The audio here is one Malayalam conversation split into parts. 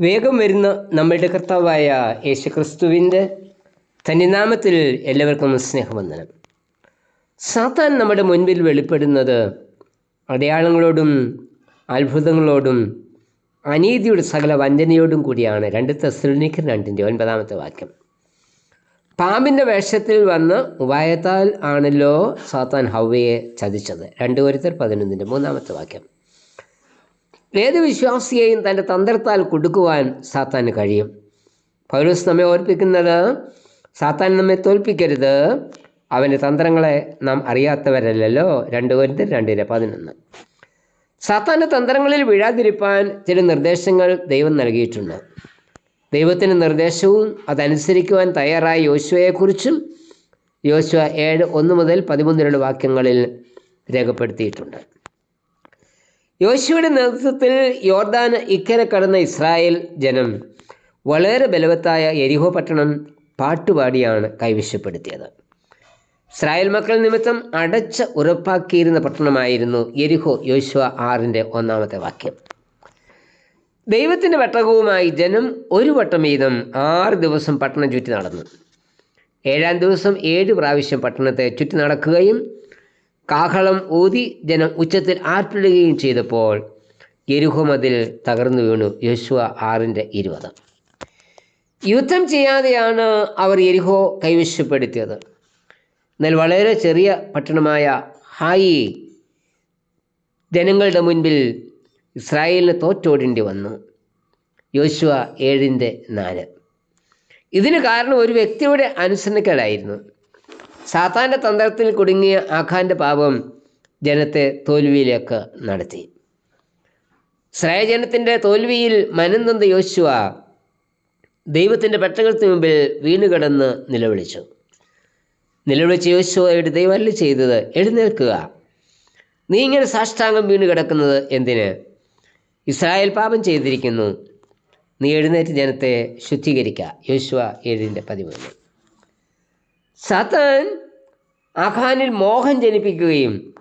വേഗം വരുന്ന നമ്മളുടെ കർത്താവായ യേശുക്രിസ്തുവിന്റെ തന്നിനാമത്തിൽ എല്ലാവർക്കും സ്നേഹവന്ദനം. സാത്താൻ നമ്മുടെ മുൻപിൽ വെളിപ്പെടുന്നത് അടയാളങ്ങളോടും അത്ഭുതങ്ങളോടും അനീതിയുടെ സകല വഞ്ചനയോടും കൂടിയാണ്. രണ്ട് തെസ്സലോനിക്കർ രണ്ടിന്റെ ഒൻപതാമത്തെ വാക്യം. പാമ്പിന്റെ വേഷത്തിൽ വന്ന് ഉപായത്താൽ ആണല്ലോ സാത്താൻ ഹൗവയെ ചതിച്ചത്. രണ്ട് ഒരുത്തർ പതിനൊന്നിന്റെ മൂന്നാമത്തെ വാക്യം. ഏത് വിശ്വാസിയെയും തന്റെ തന്ത്രത്താൽ കൊടുക്കുവാൻ സാത്താൻ കഴിയും. പൗരസ് നമ്മെ ഓർപ്പിക്കുന്നത് സാത്താൻ നമ്മെ തോൽപ്പിക്കരുത്. അവന്റെ തന്ത്രങ്ങളെ നാം അറിയാത്തവരല്ലല്ലോ. രണ്ട് ഒരുത്തർ രണ്ടിന് പതിനൊന്ന്. സാത്താന്റെ തന്ത്രങ്ങളിൽ വീഴാതിരിപ്പാൻ ചില നിർദ്ദേശങ്ങൾ ദൈവം നൽകിയിട്ടുണ്ട്. ദൈവത്തിന്റെ നിർദ്ദേശവും അതനുസരിക്കുവാൻ തയ്യാറായ യോശുവയെക്കുറിച്ചും യോശുവ ഏഴ് ഒന്ന് മുതൽ പതിമൂന്നിലുള്ള വാക്യങ്ങളിൽ രേഖപ്പെടുത്തിയിട്ടുണ്ട്. യോശുവയുടെ നേതൃത്വത്തിൽ യോർദാൻ ഇക്കരെ കടന്ന ഇസ്രായേൽ ജനം വളരെ ബലവത്തായ എരിഹോ പട്ടണം പാട്ടുപാടിയാണ് കൈവശപ്പെടുത്തിയത്. ഇസ്രായേൽ മക്കൾ നിമിത്തം അടച്ച് ഉറപ്പാക്കിയിരുന്ന പട്ടണമായിരുന്നു എരിഹോ യോശുവ ആറിന്റെ ഒന്നാമത്തെ വാക്യം. ദൈവത്തിന്റെ വട്ടകവുമായി ജനം ഒരു വട്ടം വീതം ആറ് ദിവസം പട്ടണം ചുറ്റി നടന്നു. ഏഴാം ദിവസം ഏഴ് പ്രാവശ്യം പട്ടണത്തെ ചുറ്റി നടക്കുകയും കാഹളം ഊതി ജനം ഉച്ചത്തിൽ ആർപ്പിടുകയും ചെയ്തപ്പോൾ യരുഹമതിൽ തകർന്നു വീണു. യോശുവ ആറിന്റെ ഇരുപത്. യുദ്ധം ചെയ്യാതെയാണ് അവർ എരിഹോ കൈവശപ്പെടുത്തിയത്. എന്നാൽ വളരെ ചെറിയ പട്ടണമായ ഹായി ജനങ്ങളുടെ മുൻപിൽ ഇസ്രായേലിന് തോറ്റോടേണ്ടി വന്നു. യോശുവ ഏഴിന്റെ നാല്. ഇതിന് കാരണം ഒരു വ്യക്തിയുടെ അനുസരണക്കേടായിരുന്നു. സാത്താന്റെ തന്ത്രത്തിൽ കുടുങ്ങിയ ആഖാന്റെ പാപം ജനത്തെ തോൽവിയിലേക്ക് നടത്തി. ശ്രേയജനത്തിന്റെ ജനത്തിന്റെ തോൽവിയിൽ മനംനൊന്ത യോശുവ ദൈവത്തിന്റെ പെട്ടകൾക്ക് മുമ്പിൽ വീണുകിടന്ന് നിലവിളിച്ചു. നിലവിളിച്ച യോശുവയുടെ ദൈവമല്ല ചെയ്തത് എഴുന്നേൽക്കുക. നീ ഇങ്ങനെ സാഷ്ടാംഗം വീണ് കിടക്കുന്നത് എന്തിന്? ഇസ്രായേൽ പാപം ചെയ്തിരിക്കുന്നു. നീ എഴുന്നേറ്റ് ജനത്തെ ശുദ്ധീകരിക്കുക യോശുവ ഏഴിന്റെ പതിമൂന്ന്. സാത്താൻ ആഖാനിൽ മോഹം ജനിപ്പിക്കുകയും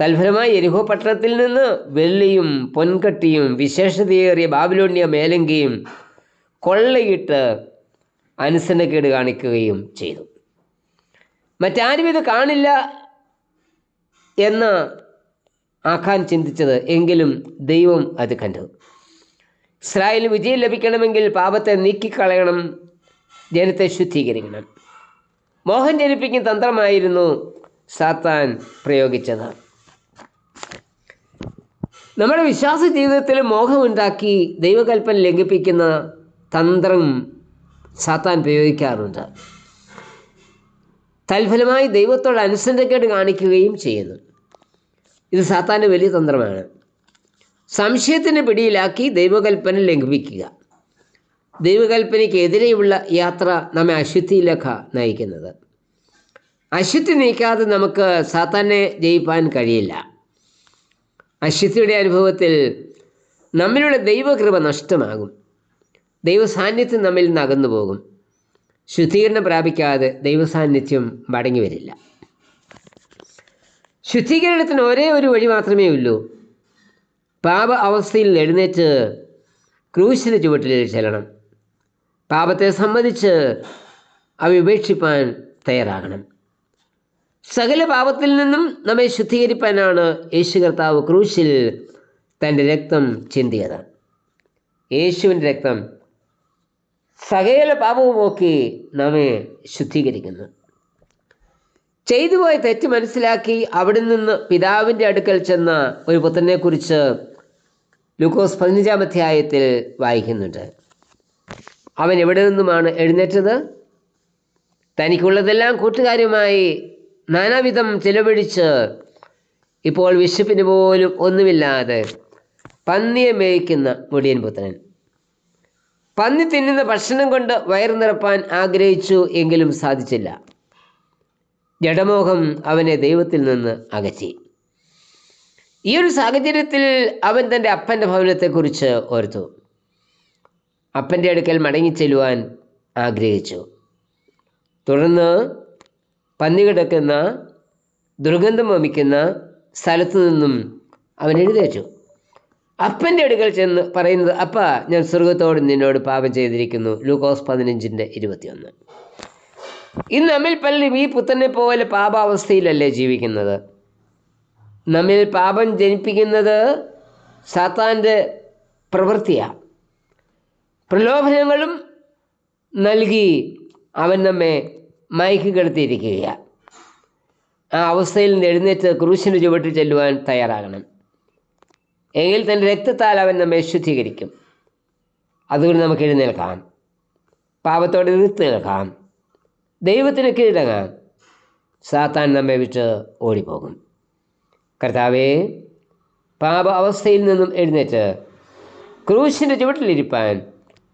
തൽഫലമായി എരിഹോ പട്ടണത്തിൽ നിന്ന് വെള്ളിയും പൊൻകട്ടിയും വിശേഷതയേറിയ ബാബിലോണിയ മേലങ്കയും കൊള്ളയിട്ട് അനുസരണക്കേട് കാണിക്കുകയും ചെയ്തു. മറ്റാരും ഇത് കാണില്ല എന്ന് ആഖാൻ ചിന്തിച്ചത് എങ്കിലും ദൈവം അത് കണ്ടു. ഇസ്രായേലിന് വിജയം ലഭിക്കണമെങ്കിൽ പാപത്തെ നീക്കിക്കളയണം ജനത്തെ ശുദ്ധീകരിക്കണം. മോഹൻ ജനിപ്പിക്കുന്ന തന്ത്രമായിരുന്നു സാത്താൻ പ്രയോഗിച്ചത്. നമ്മുടെ വിശ്വാസ ജീവിതത്തിൽ മോഹമുണ്ടാക്കി ദൈവകൽപ്പന ലംഘിപ്പിക്കുന്ന തന്ത്രം സാത്താൻ പ്രയോഗിക്കാറുണ്ട്. തൽഫലമായി ദൈവത്തോട് അനുസരണക്കേട് കാണിക്കുകയും ചെയ്യുന്നു. ഇത് സാത്താന്റെ വലിയ തന്ത്രമാണ്. സംശയത്തിന് പിടിയിലാക്കി ദൈവകൽപ്പന ലംഘിപ്പിക്കുക. ദൈവകൽപ്പനയ്ക്കെതിരെയുള്ള യാത്ര നമ്മെ അശുദ്ധിയിലേക്ക് നയിക്കുന്നത്. അശുദ്ധി നീക്കാതെ നമുക്ക് സാത്താനെ ജയിപ്പാൻ കഴിയില്ല. അശുദ്ധിയുടെ അനുഭവത്തിൽ നമ്മിലുള്ള ദൈവകൃപ നഷ്ടമാകും. ദൈവസാന്നിധ്യം നമ്മിൽ നിന്ന് അകന്നു പോകും. ശുദ്ധീകരണം പ്രാപിക്കാതെ ദൈവസാന്നിധ്യം മടങ്ങി വരില്ല. ശുദ്ധീകരണത്തിന് ഒരേ ഒരു വഴി മാത്രമേ ഉള്ളൂ. പാപ അവസ്ഥയിൽ എഴുന്നേറ്റ് ക്രൂശിന് ചുവട്ടിൽ ചെല്ലണം. പാപത്തെ സംബന്ധിച്ച് അവ ഉപേക്ഷിപ്പാൻ തയ്യാറാകണം. സകല പാപത്തിൽ നിന്നും നമ്മെ ശുദ്ധീകരിപ്പാനാണ് യേശു കർത്താവ് ക്രൂശിൽ തന്റെ രക്തം ചിന്തിയത്. യേശുവിന്റെ രക്തം സകല പാപവും നോക്കി നമ്മെ ശുദ്ധീകരിക്കുന്നു. ചെയ്തുപോയ തെറ്റ് മനസ്സിലാക്കി അവിടെ നിന്ന് പിതാവിന്റെ അടുക്കൽ ചെന്ന ഒരു പുത്രനെക്കുറിച്ച് ലൂക്കോസ് പതിനഞ്ചാം അധ്യായത്തിൽ വായിക്കുന്നുണ്ട്. അവൻ എവിടെ നിന്നുമാണ് എഴുന്നേറ്റത്? തനിക്കുള്ളതെല്ലാം കൂട്ടുകാരുമായി നാനാവിധം ചിലവഴിച്ച് ഇപ്പോൾ വിശപ്പിന് പോലും ഒന്നുമില്ലാതെ പന്നിയെ മേയ്ക്കുന്ന മുടിയൻ പുത്രൻ. പന്നി തിന്നുന്ന ഭക്ഷണം കൊണ്ട് വയറു നിറപ്പാൻ ആഗ്രഹിച്ചു എങ്കിലും സാധിച്ചില്ല. ജഡമോഹം അവനെ ദൈവത്തിൽ നിന്ന് അകറ്റി. ഈ ഒരു സാഹചര്യത്തിൽ അവൻ തന്റെ അപ്പന്റെ ഭവനത്തെക്കുറിച്ച് ഓർത്തു. അപ്പന്റെ അടുക്കൽ മടങ്ങിച്ചെല്ലുവാൻ ആഗ്രഹിച്ചു. തുടർന്ന് പന്നി കിടക്കുന്ന ദുർഗന്ധം വമിക്കുന്ന സ്ഥലത്തു നിന്നും അവൻ എഴുന്നേറ്റു. അപ്പന്റെ അടുക്കൽ ചെന്ന് പറയുന്നത് അപ്പ ഞാൻ സ്വർഗത്തോട് നിന്നോട് പാപം ചെയ്തിരിക്കുന്നു. ലൂക്കോസ് പതിനഞ്ചിന്റെ ഇരുപത്തിയൊന്ന്. ഇന്ന് നമ്മിൽ പലരും ഈ പുത്രനെ പോലെ പാപാവസ്ഥയിലല്ലേ ജീവിക്കുന്നത്? നമ്മിൽ പാപം ജനിപ്പിക്കുന്നത് സാത്താന്റെ പ്രവൃത്തിയാണ് പ്രലോഭനങ്ങളും നൽകി അവൻ നമ്മെ മയക്കി കിടത്തിയിരിക്കുകയാണ് ആ അവസ്ഥയിൽ നിന്ന് എഴുന്നേറ്റ് ക്രൂശിന് ചുവട്ടിൽ ചെല്ലുവാൻ തയ്യാറാകണം. എങ്കിൽ തന്റെ രക്തത്താൽ അവൻ നമ്മെ ശുദ്ധീകരിക്കും. അതുകൊണ്ട് നമുക്ക് എഴുന്നേൽക്കാം. പാപത്തോടെ എതിർത്ത് നിൽക്കാം. ദൈവത്തിന് കീഴടങ്ങാം. സാത്താൻ നമ്മെ വിട്ട് ഓടിപ്പോകും. കർത്താവേ പാപ അവസ്ഥയിൽ നിന്നും എഴുന്നേറ്റ് ക്രൂശിന്റെ ചുവട്ടിലിരിപ്പാൻ